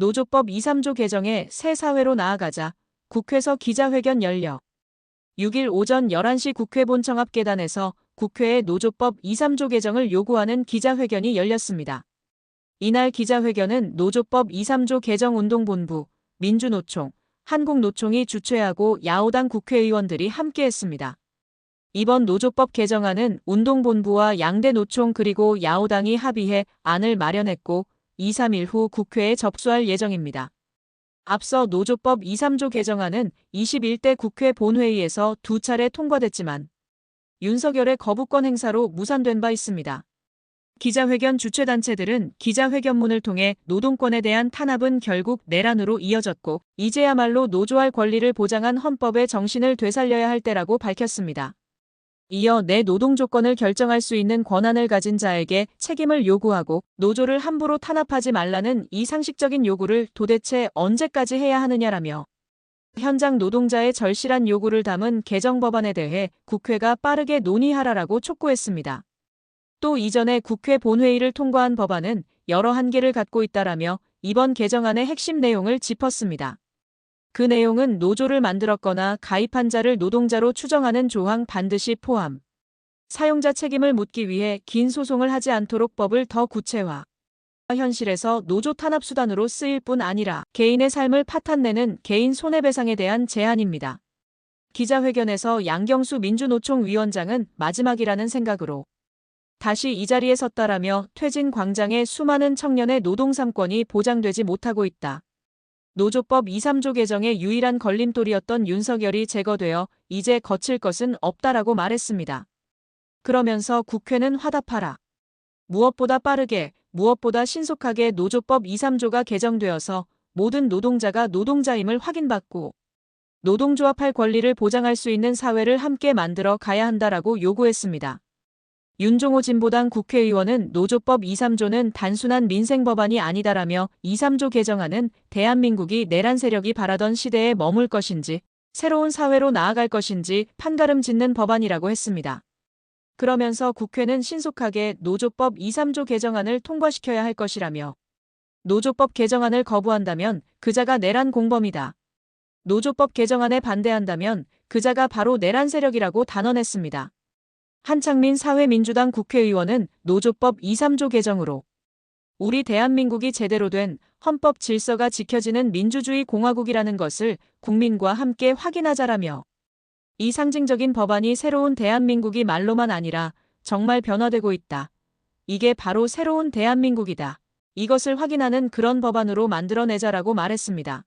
노조법 2, 3조 개정에 새 사회로 나아가자 국회에서 기자회견 열려 6일 오전 11시 국회 본청 앞 계단에서 국회의 노조법 2, 3조 개정을 요구하는 기자회견이 열렸습니다. 이날 기자회견은 노조법 2, 3조 개정 운동본부, 민주노총, 한국노총이 주최하고 야오당 국회의원들이 함께했습니다. 이번 노조법 개정안은 운동본부와 양대 노총 그리고 야오당이 합의해 안을 마련했고 2, 3일 후 국회에 접수할 예정입니다. 앞서 노조법 2, 3조 개정안은 21대 국회 본회의에서 두 차례 통과됐지만 윤석열의 거부권 행사로 무산된 바 있습니다. 기자회견 주최단체들은 기자회견문을 통해 노동권에 대한 탄압은 결국 내란으로 이어졌고 이제야말로 노조할 권리를 보장한 헌법의 정신을 되살려야 할 때라고 밝혔습니다. 이어 내 노동 조건을 결정할 수 있는 권한을 가진 자에게 책임을 요구하고 노조를 함부로 탄압하지 말라는 이 상식적인 요구를 도대체 언제까지 해야 하느냐라며 현장 노동자의 절실한 요구를 담은 개정 법안에 대해 국회가 빠르게 논의하라라고 촉구했습니다. 또 이전에 국회 본회의를 통과한 법안은 여러 한계를 갖고 있다라며 이번 개정안의 핵심 내용을 짚었습니다. 그 내용은 노조를 만들었거나 가입한 자를 노동자로 추정하는 조항 반드시 포함. 사용자 책임을 묻기 위해 긴 소송을 하지 않도록 법을 더 구체화. 현실에서 노조 탄압 수단으로 쓰일 뿐 아니라 개인의 삶을 파탄내는 개인 손해배상에 대한 제한입니다. 기자회견에서 양경수 민주노총 위원장은 마지막이라는 생각으로 다시 이 자리에 섰다라며 퇴진 광장의 수많은 청년의 노동 삼권이 보장되지 못하고 있다. 노조법 2, 3조 개정의 유일한 걸림돌이었던 윤석열이 제거되어 이제 거칠 것은 없다라고 말했습니다. 그러면서 국회는 화답하라. 무엇보다 빠르게, 무엇보다 신속하게 노조법 2, 3조가 개정되어서 모든 노동자가 노동자임을 확인받고 노동조합할 권리를 보장할 수 있는 사회를 함께 만들어 가야 한다라고 요구했습니다. 윤종호 진보당 국회의원은 노조법 2, 3조는 단순한 민생 법안이 아니다라며 2, 3조 개정안은 대한민국이 내란 세력이 바라던 시대에 머물 것인지 새로운 사회로 나아갈 것인지 판가름 짓는 법안이라고 했습니다. 그러면서 국회는 신속하게 노조법 2, 3조 개정안을 통과시켜야 할 것이라며 노조법 개정안을 거부한다면 그자가 내란 공범이다. 노조법 개정안에 반대한다면 그자가 바로 내란 세력이라고 단언했습니다. 한창민 사회민주당 국회의원은 노조법 2, 3조 개정으로 우리 대한민국이 제대로 된 헌법 질서가 지켜지는 민주주의 공화국이라는 것을 국민과 함께 확인하자라며 이 상징적인 법안이 새로운 대한민국이 말로만 아니라 정말 변화되고 있다. 이게 바로 새로운 대한민국이다. 이것을 확인하는 그런 법안으로 만들어내자라고 말했습니다.